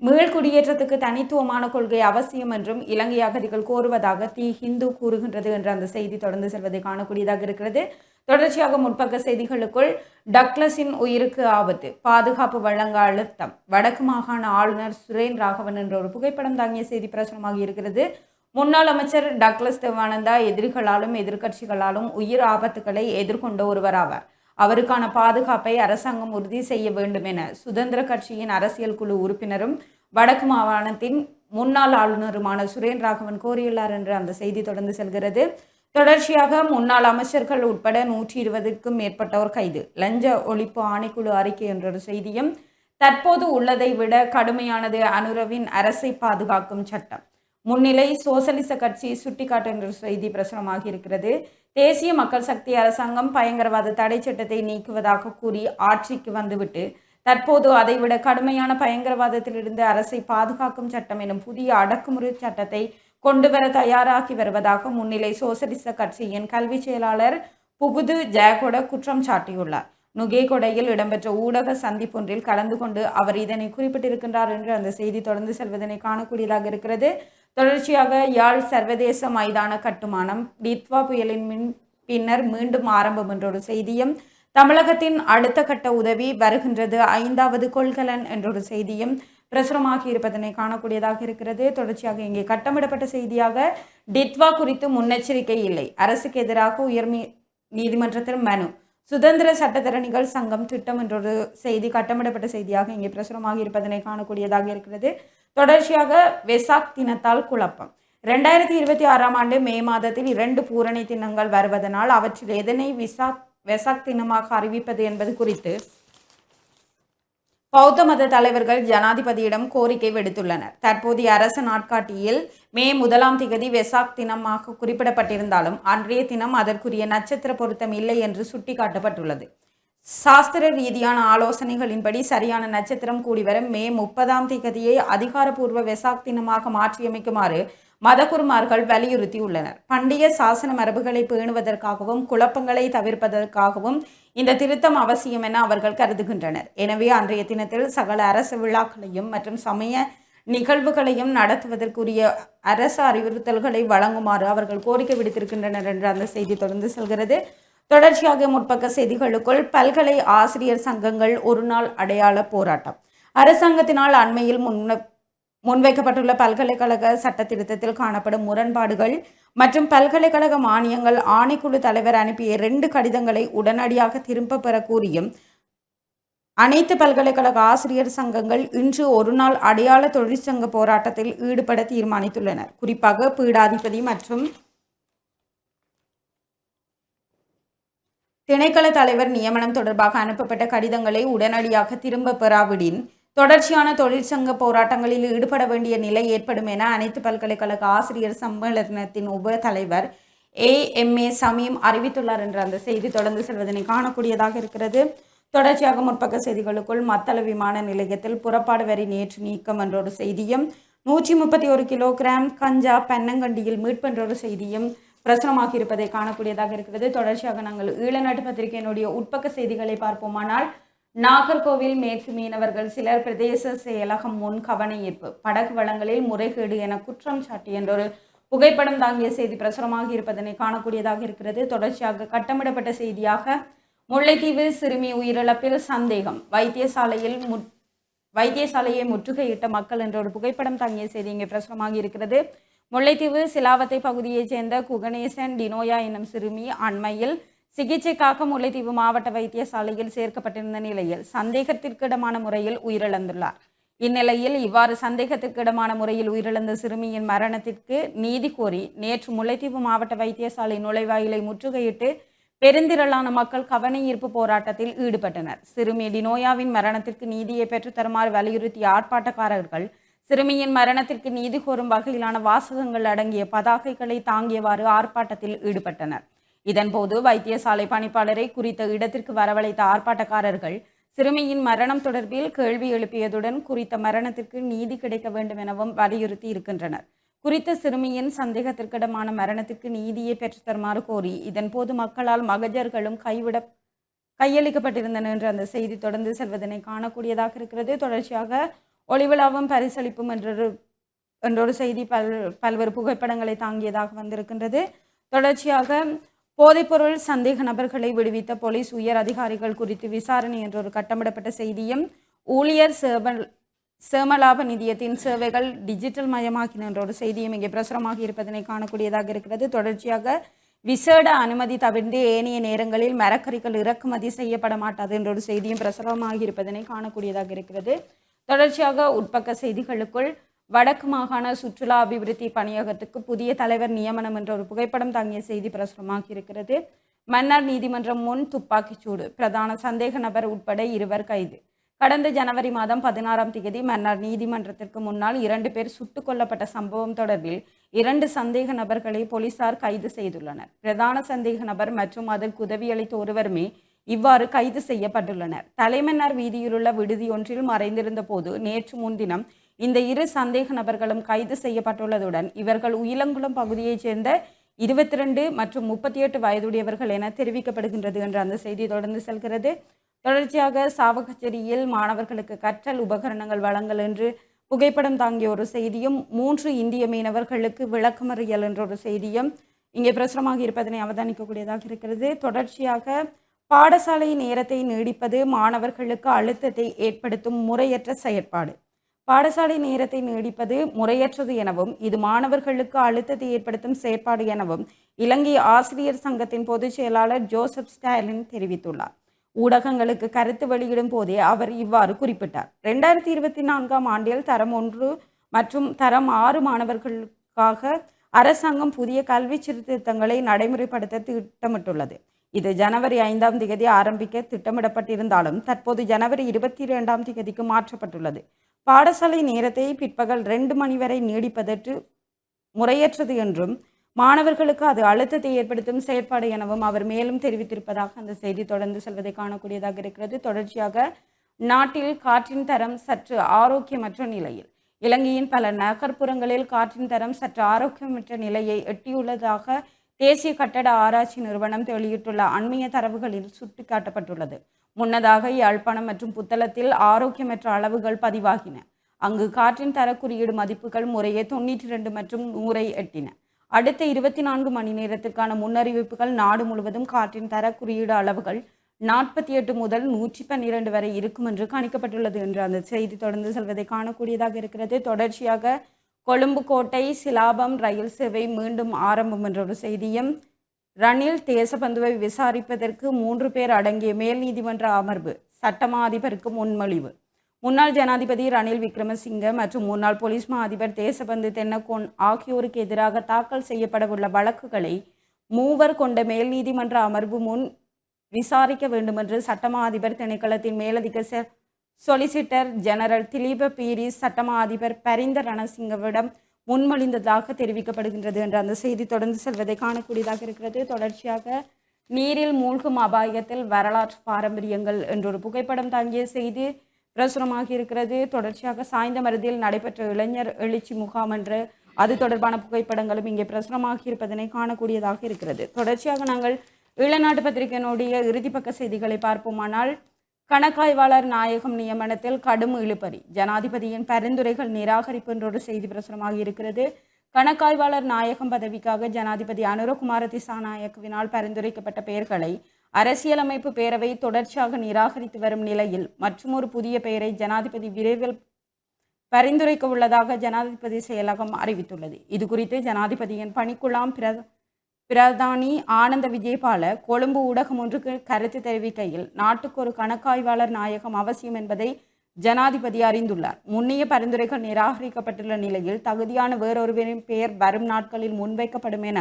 மீள்குடியேற்றத்துக்கு தனித்துவமான கொள்கை அவசியம் என்றும் இலங்கை அகதிகள் கோருவதாக தி ஹிந்து கூறுகின்றது என்ற அந்த செய்தி தொடர்ந்து செல்வதை காணக்கூடியதாக இருக்கிறது. தொடர்ச்சியாக முற்பக்க செய்திகளுக்குள் டக்ளஸின் உயிருக்கு ஆபத்து பாதுகாப்பு வழங்க அழுத்தம் வடக்கு மாகாண ஆளுநர் சுரேன் ராகவன் என்ற ஒரு புகைப்படம் தாங்கிய செய்தி பிரசுரமாகி இருக்கிறது. முன்னாள் அமைச்சர் டக்ளஸ் தேவானந்தா எதிரிகளாலும் எதிர்க்கட்சிகளாலும் உயிர் ஆபத்துக்களை எதிர்கொண்ட ஒருவராவார் அவருக்கான பாதுகாப்பை அரசாங்கம் உறுதி செய்ய வேண்டும் என சுதந்திர கட்சியின் அரசியல் குழு உறுப்பினரும் வடக்கு மாகாணத்தின் முன்னாள் ஆளுநருமான சுரேன் ராகவன் கோரியுள்ளார் என்று அந்த செய்தி தொடர்ந்து செல்கிறது. தொடர்ச்சியாக முன்னாள் அமைச்சர்கள் உட்பட நூற்றி இருபதுக்கும் மேற்பட்டோர் கைது. லஞ்ச ஒழிப்பு ஆணைக்குழு அறிக்கை என்ற ஒரு செய்தியும் தற்போது உள்ளதை விட கடுமையானது அனுரவின் அரசை பாதுகாக்கும் சட்டம். முன்னிலை சோசலிச கட்சி சுட்டிக்காட்டு என்ற செய்தி பிரசுரமாகி இருக்கிறது. தேசிய மக்கள் சக்தி அரசாங்கம் பயங்கரவாத தடை சட்டத்தை நீக்குவதாக கூறி ஆட்சிக்கு வந்துவிட்டு தற்போது அதைவிட கடுமையான பயங்கரவாதத்திலிருந்து அரசை பாதுகாக்கும் சட்டம் எனும் புதிய அடக்குமுறை சட்டத்தை கொண்டுவர தயாராகி வருவதாக முன்னிலை சோசலிச கட்சியின் கல்வி செயலாளர் புகுது ஜெயகொட குற்றம் சாட்டியுள்ளார். நுகேகொடையில் இடம்பெற்ற ஊடக சந்திப்பொன்றில் கலந்து கொண்டு அவர் இதனை குறிப்பிட்டிருக்கின்றார் என்று அந்த செய்தி தொடர்ந்து செல்வதனை காணக்கூடியதாக இருக்கிறது. தொடர்ச்சியாக யாழ் சர்வதேச மைதான கட்டுமானம் டித்வா புயலின் மின் பின்னர் மீண்டும் ஆரம்பம் என்ற ஒரு செய்தியும் தமிழகத்தின் அடுத்த கட்ட உதவி வருகின்றது ஐந்தாவது கொள்கலன் என்றொரு செய்தியும் பிரசுரமாகி இருப்பதனை காணக்கூடியதாக இருக்கிறது. தொடர்ச்சியாக இங்கே கட்டமிடப்பட்ட செய்தியாக டித்வா குறித்து முன்னெச்சரிக்கை இல்லை. அரசுக்கு எதிராக உயர் நீதிமன்றத்தில் மனு. சுதந்திர சட்டத்தரணிகள் சங்கம் திட்டம் என்றொரு செய்தி கட்டமிடப்பட்ட செய்தியாக இங்கே பிரசுரமாகி இருப்பதனை காணக்கூடியதாக இருக்கிறது. தொடர்ச்சியாக வெசாக் தினத்தால் குழப்பம். ரெண்டாயிரத்தி இருபத்தி ஆறாம் ஆண்டு மே மாதத்தில் இரண்டு பூரணி தினங்கள் வருவதனால் அவற்றில் எதனை விசாக் வெசாக் தினமாக அறிவிப்பது என்பது குறித்து பௌத்த மத தலைவர்கள் ஜனாதிபதியிடம் கோரிக்கை விடுத்துள்ளனர். தற்போதைய அரசு நாட்காட்டியில் மே முதலாம் திகதி வெசாக் தினமாக குறிப்பிடப்பட்டிருந்தாலும் அன்றைய தினம் அதற்குரிய நட்சத்திர பொருத்தம் இல்லை என்று சுட்டிக்காட்டப்பட்டுள்ளது. சாஸ்திர ரீதியான ஆலோசனைகளின்படி சரியான நட்சத்திரம் கூடிவர மே முப்பதாம் திகதியை அதிகாரப்பூர்வ வெசாக் தினமாக மாற்றியமைக்குமாறு மதகுருமார்கள் வலியுறுத்தியுள்ளனர். பண்டைய சாசன மரபுகளை பேணுவதற்காகவும் குழப்பங்களை தவிர்ப்பதற்காகவும் இந்த திருத்தம் அவசியம் என அவர்கள் கருதுகின்றனர். எனவே அன்றைய தினத்தில் சகல அரசு விழாக்களையும் மற்றும் சமய நிகழ்வுகளையும் நடத்துவதற்குரிய அரசு அறிவுறுத்தல்களை வழங்குமாறு அவர்கள் கோரிக்கை விடுத்திருக்கின்றனர் என்று அந்த செய்தி தொடர்ந்து செல்கிறது. தொடர்ச்சியாக முற்பக்க செய்திகளுக்குள் பல்கலை ஆசிரியர் சங்கங்கள் ஒரு நாள் அடையாள போராட்டம். அரசாங்கத்தினால் அண்மையில் முன்ன முன்வைக்கப்பட்டுள்ள பல்கலைக்கழக சட்ட திருத்தத்தில் காணப்படும் முரண்பாடுகள் மற்றும் பல்கலைக்கழக மானியங்கள் ஆணைக்குழு தலைவர் அனுப்பிய இரண்டு கடிதங்களை உடனடியாக திரும்ப பெற கூறியும் அனைத்து பல்கலைக்கழக ஆசிரியர் சங்கங்கள் இன்று ஒரு நாள் அடையாள தொழிற்சங்க போராட்டத்தில் ஈடுபட தீர்மானித்துள்ளனர். குறிப்பாக பீடாதிபதி மற்றும் திணைக்கள தலைவர் நியமனம் தொடர்பாக அனுப்பப்பட்ட கடிதங்களை உடனடியாக திரும்ப பெறாவிடின். தொடர்ச்சியான தொழிற்சங்க போராட்டங்களில் ஈடுபட வேண்டிய நிலை ஏற்படும் என அனைத்து பல்கலைக்கழக ஆசிரியர் சம்மேளனத்தின் உப தலைவர் ஏஎம்ஏ சமீம் அறிவித்துள்ளார் என்ற அந்த செய்தி தொடர்ந்து செல்வதனை காணக்கூடியதாக இருக்கிறது. தொடர்ச்சியாக முற்பக்க செய்திகளுக்குள் மத்தள விமான நிலையத்தில் புறப்பாடு வரி நேற்று நீக்கம் என்ற ஒரு செய்தியும் நூற்றி முப்பத்தி ஒரு கிலோகிராம் கஞ்சா பென்னங்கண்டியில் மீட்புன்ற ஒரு செய்தியும் பிரசுரமாகி இருப்பதை காணக்கூடியதாக இருக்கிறது. தொடர்ச்சியாக நாங்கள் ஈழநாட்டு பத்திரிகையினுடைய உட்பக்க செய்திகளை பார்ப்போமானால் நாகர்கோவில் மேற்கு மீனவர்கள் சிலர் பிரதேச செயலகம் முன் கவன ஈர்ப்பு படகு வளங்களில் முறைகேடு என குற்றம் சாட்டி என்றொரு புகைப்படம் தாங்கிய செய்தி பிரசுரமாக இருப்பதனை காணக்கூடியதாக இருக்கிறது. தொடர்ச்சியாக கட்டமிடப்பட்ட செய்தியாக முல்லைத்தீவு சிறுமி உயிரிழப்பில் சந்தேகம் வைத்தியசாலையில் மு வைத்தியசாலையை முற்றுகையிட்ட மக்கள் என்ற ஒரு புகைப்படம் தாங்கிய செய்தி இங்கே பிரசுரமாக இருக்கிறது. முல்லைத்தீவு சிலாவத்தை பகுதியைச் சேர்ந்த குகணேசன் டினோயா எனும் சிறுமி அண்மையில் சிகிச்சைக்காக முல்லைத்தீவு மாவட்ட வைத்தியசாலையில் சேர்க்கப்பட்டிருந்த நிலையில் சந்தேகத்திற்கிடமான முறையில் உயிரிழந்துள்ளார். இந்நிலையில் இவ்வாறு சந்தேகத்திற்கிடமான முறையில் உயிரிழந்த சிறுமியின் மரணத்திற்கு நீதி கோரி நேற்று முல்லைத்தீவு மாவட்ட வைத்தியசாலை நுழைவாயிலை முற்றுகையிட்டு பெருந்திரளான மக்கள் கவன ஈர்ப்பு போராட்டத்தில் ஈடுபட்டனர். சிறுமி டினோயாவின் மரணத்திற்கு நீதியை பெற்றுத்தருமாறு வலியுறுத்திய ஆர்ப்பாட்டக்காரர்கள் சிறுமியின் மரணத்திற்கு நீதி கோரும் வகையிலான வாசகங்கள் அடங்கிய பதாகைகளை தாங்கியவாறு ஆர்ப்பாட்டத்தில் ஈடுபட்டனர். இதன்போது வைத்தியசாலை பணிப்பாளரை குறித்த இடத்திற்கு வரவழைத்த ஆர்ப்பாட்டக்காரர்கள் சிறுமியின் மரணம் தொடர்பில் கேள்வி எழுப்பியதுடன் குறித்த மரணத்திற்கு நீதி கிடைக்க வேண்டும் எனவும் வலியுறுத்தி இருக்கின்றனர். குறித்த சிறுமியின் சந்தேகத்திற்கிடமான மரணத்திற்கு நீதியை பெற்றுத்தருமாறு கோரி இதன்போது மக்களால் மகஜர்களும் கைவிட கையளிக்கப்பட்டிருந்தன என்று அந்த செய்தி தொடர்ந்து செல்வதனை காணக்கூடியதாக இருக்கிறது. தொடர்ச்சியாக ஒளிவிழாவும் பரிசளிப்பும் என்றொரு என்றொரு செய்தி பல் பல்வேறு புகைப்படங்களை தாங்கியதாக வந்திருக்கின்றது. தொடர்ச்சியாக போதைப்பொருள் சந்தேக நபர்களை விடுவித்த போலீஸ் உயர் அதிகாரிகள் குறித்து விசாரணை என்ற ஒரு கட்டமிடப்பட்ட செய்தியும் ஊழியர் சேவல் சேமலாப நிதியத்தின் சேவைகள் டிஜிட்டல் மயமாக்கின என்ற ஒரு செய்தியும் இங்கே பிரசுரமாக இருப்பதனை காணக்கூடியதாக இருக்கிறது. தொடர்ச்சியாக விசேட அனுமதி தவிர்த்து ஏனைய நேரங்களில் மரக்கறிகள் இறக்குமதி செய்யப்பட மாட்டாது என்ற ஒரு செய்தியும் பிரசுரமாக இருப்பதனை காணக்கூடியதாக இருக்கிறது. தொடர்ச்சியாக உட்பக்க செய்திகளுக்குள் வடக்கு மாகாண சுற்றுலா அபிவிருத்தி பணியகத்துக்கு புதிய தலைவர் நியமனம் என்ற ஒரு புகைப்படம் தாங்கிய செய்தி பிரசுரமாகி இருக்கிறது மன்னார் நீதிமன்றம் முன் துப்பாக்கிச்சூடு பிரதான சந்தேக நபர் உட்பட இருவர் கைது. கடந்த ஜனவரி மாதம் பதினாறாம் தேதி மன்னார் நீதிமன்றத்திற்கு முன்னால் இரண்டு பேர் சுட்டுக் கொல்லப்பட்ட சம்பவம் தொடர்பில் இரண்டு சந்தேக நபர்களை போலீசார் கைது செய்துள்ளனர். பிரதான சந்தேக நபர் மற்றும் அதற்கு உதவியளித்த ஒருவருமே இவ்வாறு கைது செய்யப்பட்டுள்ளனர். தலைமன்னார் வீதியிலுள்ள விடுதி ஒன்றில் மறைந்திருந்த போது நேற்று முன்தினம் இந்த இரு சந்தேக நபர்களும் கைது செய்யப்பட்டுள்ளதுடன் இவர்கள் உயிலங்குளம் பகுதியைச் சேர்ந்த இருபத்தி ரெண்டு மற்றும் முப்பத்தி எட்டு வயதுடையவர்கள் என தெரிவிக்கப்படுகின்றது என்ற அந்த செய்தி தொடர்ந்து செல்கிறது. தொடர்ச்சியாக சாவகச்சேரியில் மாணவர்களுக்கு கற்றல் உபகரணங்கள் வழங்கல் என்று புகைப்படம் தாங்கிய ஒரு செய்தியும் மூன்று இந்திய மீனவர்களுக்கு விளக்கமறியல் என்ற ஒரு செய்தியும் இங்கே பிரசுரமாக இருப்பதனை அவதானிக்கக்கூடியதாக இருக்கிறது. தொடர்ச்சியாக பாடசாலை நேரத்தை நீடிப்பது மாணவர்களுக்கு அழுத்தத்தை ஏற்படுத்தும் முறையற்ற செயற்பாடு. பாடசாலை நேரத்தை நீடிப்பது முறையற்றது எனவும் இது மாணவர்களுக்கு அழுத்தத்தை ஏற்படுத்தும் செயற்பாடு எனவும் இலங்கை ஆசிரியர் சங்கத்தின் பொதுச் செயலாளர் ஜோசப் ஸ்டாலின் தெரிவித்துள்ளார். ஊடகங்களுக்கு கருத்து வெளியிடும் போதே அவர் இவ்வாறு குறிப்பிட்டார். ரெண்டாயிரத்தி இருபத்தி நான்காம் ஆண்டில் தரம் ஒன்று மற்றும் தரம் ஆறு மாணவர்களுக்காக அரசாங்கம் புதிய கல்வி சீர்திருத்தங்களை நடைமுறைப்படுத்த திட்டமிட்டுள்ளது. இது ஜனவரி ஐந்தாம் தேதி ஆரம்பிக்க திட்டமிடப்பட்டிருந்தாலும் தற்போது ஜனவரி இருபத்தி இரண்டாம் தேதிக்கு மாற்றப்பட்டுள்ளது. பாடசாலை நேரத்தை பிற்பகல் ரெண்டு மணி வரை நீடிப்பதற்கு முறையற்றது என்றும் மாணவர்களுக்கு அது அழுத்தத்தை ஏற்படுத்தும் செயற்பாடு எனவும் அவர் மேலும் தெரிவித்திருப்பதாக அந்த செய்தி தொடர்ந்து செல்வதை காணக்கூடியதாக இருக்கிறது. தொடர்ச்சியாக நாட்டில் காற்றின் தரம் சற்று ஆரோக்கியமற்ற நிலையில் இலங்கையின் பல நகர்ப்புறங்களில் காற்றின் தரம் சற்று ஆரோக்கியமற்ற நிலையை எட்டியுள்ளதாக தேசிய கட்டட ஆராய்ச்சி நிறுவனம் வெளியிட்டுள்ள அண்மைய தரவுகளில் சுட்டிக்காட்டப்பட்டுள்ளது. முன்னதாக யாழ்ப்பாணம் மற்றும் புத்தளத்தில் ஆரோக்கியமற்ற அளவுகள் பதிவாகின. அங்கு காற்றின் தர குறியீடு மதிப்புகள் முறையே தொண்ணூற்றி ரெண்டு மற்றும் நூறை எட்டின. அடுத்த இருபத்தி நான்கு மணி நேரத்திற்கான முன்னறிவிப்புகள் நாடு முழுவதும் காற்றின் தர குறியீடு அளவுகள் நாற்பத்தி எட்டு முதல் நூற்றி பன்னிரண்டு வரை இருக்கும் என்று கணிக்கப்பட்டுள்ளது என்று அந்த செய்தி தொடர்ந்து செல்வதை காணக்கூடியதாக இருக்கிறது. தொடர்ச்சியாக கொழும்பு கோட்டை சிலாபம் ரயில் சேவை மீண்டும் ஆரம்பம் என்ற ஒரு செய்தியும் ரணில் தேசபந்துவை விசாரிப்பதற்கு மூன்று பேர் அடங்கிய மேல் நீதிமன்ற அமர்வு சட்டமா அதிபருக்கு முன்மொழிவு. முன்னாள் ஜனாதிபதி ரணில் விக்ரமசிங்க மற்றும் முன்னாள் போலீஸ் மா அதிபர் தேசபந்து தென்னகோன் ஆகியோருக்கு எதிராக தாக்கல் செய்யப்படவுள்ள வழக்குகளை மூவர் கொண்ட மேல் நீதிமன்ற அமர்வு முன் விசாரிக்க வேண்டுமென்று சட்டமா அதிபர் திணைக்களத்தின் மேலதிக சொலிசிட்டர் ஜெனரல் திலீப பீரிஸ் சட்டமா அதிபர் பரிந்த ரணசிங்கவிடம் முன்மொழிந்ததாக தெரிவிக்கப்படுகின்றது என்ற அந்த செய்தி தொடர்ந்து செல்வதை காணக்கூடியதாக இருக்கிறது. தொடர்ச்சியாக நீரில் மூழ்கும் அபாயத்தில் வரலாற்று பாரம்பரியங்கள் என்றொரு புகைப்படம் தாங்கிய செய்தி பிரசுரமாக இருக்கிறது. தொடர்ச்சியாக சாய்ந்த மருதியில் நடைபெற்ற இளைஞர் எழுச்சி முகாம் என்று அது தொடர்பான புகைப்படங்களும் இங்கே பிரசுரமாகி இருப்பதனை காணக்கூடியதாக இருக்கிறது. தொடர்ச்சியாக நாங்கள் ஈழநாட்டு பத்திரிகையினுடைய இறுதிப்பக்க செய்திகளை பார்ப்போமானால் கணக்காய்வாளர் நாயகம் நியமனத்தில் கடும் இழுபறி. ஜனாதிபதியின் பரிந்துரைகள் நிராகரிப்பு என்றொரு செய்தி பிரசுரமாக இருக்கிறது. கணக்காய்வாளர் நாயகம் பதவிக்காக ஜனாதிபதி அனுரகுமார திசாநாயக்கவினால் பரிந்துரைக்கப்பட்ட பெயர்களை அரசியலமைப்பு பேரவை தொடர்ச்சியாக நிராகரித்து வரும் நிலையில் மற்றுமொரு புதிய பெயரை ஜனாதிபதி விரைவில் பரிந்துரைக்க உள்ளதாக ஜனாதிபதி செயலகம் அறிவித்துள்ளது. இது குறித்து ஜனாதிபதியின் பணிக்குழாம் பிர பிரதானி ஆனந்த விஜயபால கொழும்பு ஊடகம் ஒன்றுக்கு கருத்து தெரிவிக்கையில் நாட்டுக்கு ஒரு கணக்காய்வாளர் நாயகம் அவசியம் என்பதை ஜனாதிபதி அறிந்துள்ளார். முன்னைய பரிந்துரைகள் நிராகரிக்கப்பட்டுள்ள நிலையில் தகுதியான வேறொருவரின் பெயர் வரும் நாட்களில் முன்வைக்கப்படும் என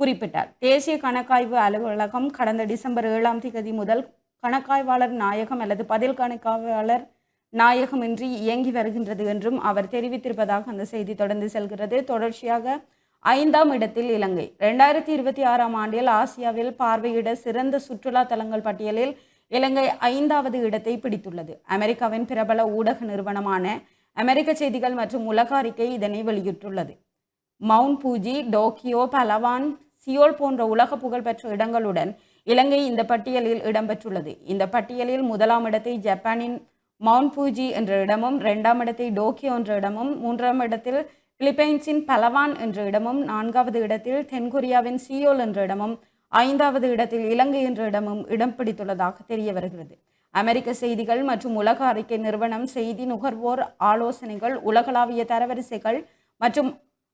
குறிப்பிட்டார். தேசிய கணக்காய்வு அலுவலகம் கடந்த டிசம்பர் ஏழாம் தேதி முதல் கணக்காய்வாளர் நாயகம் அல்லது பதில் கணக்காய்வாளர் நாயகமின்றி இயங்கி வருகின்றது என்றும் அவர் தெரிவித்திருப்பதாக அந்த செய்தி தொடர்ந்து செல்கிறது. தொடர்ச்சியாக ஐந்தாம் இடத்தில் இலங்கை. ரெண்டாயிரத்தி இருபத்தி ஆறாம் ஆண்டில் ஆசியாவில் பார்வையிட சிறந்த சுற்றுலா தலங்கள் பட்டியலில் இலங்கை ஐந்தாவது இடத்தை பிடித்துள்ளது. அமெரிக்காவின் பிரபல ஊடக நிறுவனமான அமெரிக்க செய்திகள் மற்றும் உலக அறிக்கை இதனை வெளியிட்டுள்ளது. Mount Fuji Tokyo Palawan Seoul போன்ற உலக புகழ்பெற்ற இடங்களுடன் இலங்கை இந்த பட்டியலில் இடம்பெற்றுள்ளது. இந்த பட்டியலில் முதலாம் இடத்தை ஜப்பானின் மவுண்ட் பூஜி என்ற இடமும் இரண்டாம் இடத்தை டோக்கியோ என்ற இடமும் மூன்றாம் இடத்தில் பிலிப்பைன்ஸின் பலவான் என்ற இடமும் நான்காவது இடத்தில் தென்கொரியாவின் சியோல் என்ற இடமும் ஐந்தாவது இடத்தில் இலங்கை என்ற இடமும் இடம் பிடித்துள்ளதாக தெரிய வருகிறது. அமெரிக்க செய்திகள் மற்றும் உலக அறிக்கை நிறுவனம் செய்தி நுகர்வோர் ஆலோசனைகள் உலகளாவிய தரவரிசைகள் மற்றும்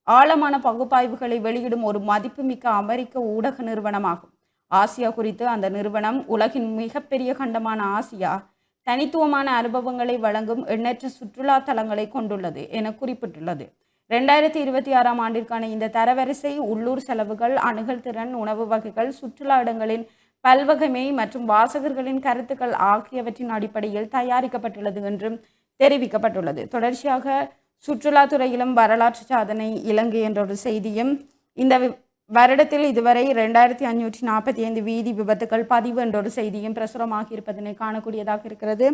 ஆழமான பகுப்பாய்வுகளை வெளியிடும் ஒரு மதிப்புமிக்க அமெரிக்க ஊடக நிறுவனமாகும். ஆசியா குறித்து அந்த நிறுவனம் உலகின் மிகப்பெரிய கண்டமான ஆசியா தனித்துவமான அனுபவங்களை வழங்கும் எண்ணற்ற சுற்றுலா தலங்களை கொண்டுள்ளது என குறிப்பிட்டுள்ளது. ரெண்டாயிரத்தி இருபத்தி ஆறாம் ஆண்டிற்கான இந்த தரவரிசை உள்ளூர் செலவுகள் அணுகல் திறன் உணவு வகைகள் சுற்றுலா இடங்களின் பல்வகைமை மற்றும் வாசகர்களின் கருத்துக்கள் ஆகியவற்றின் அடிப்படையில் தயாரிக்கப்பட்டுள்ளது என்றும் தெரிவிக்கப்பட்டுள்ளது. தொடர்ச்சியாக சுற்றுலாத்துறையிலும் வரலாற்று சாதனை இலங்கை என்ற ஒரு செய்தியும் இந்த வருடத்தில் இதுவரை ரெண்டாயிரத்தி அஞ்சூற்றி நாற்பத்தி ஐந்து வீதி விபத்துகள் பதிவு என்ற ஒரு செய்தியும் பிரசுரமாகி இருப்பதனை காணக்கூடியதாக இருக்கிறது.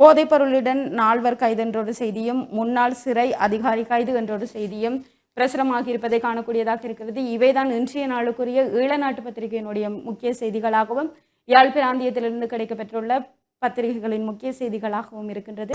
போதைப்பொருளுடன் நால்வர் கைது என்ற ஒரு செய்தியும் முன்னாள் சிறை அதிகாரி கைது என்ற ஒரு செய்தியும் பிரசுரமாகி இருப்பதை காணக்கூடியதாக இருக்கிறது. இவைதான் இன்றைய நாளுக்குரிய ஈழநாட்டு பத்திரிகையினுடைய முக்கிய செய்திகளாகவும் யாழ் பிராந்தியத்திலிருந்து கிடைக்கப்பெற்றுள்ள பத்திரிகைகளின் முக்கிய செய்திகளாகவும் இருக்கின்றது.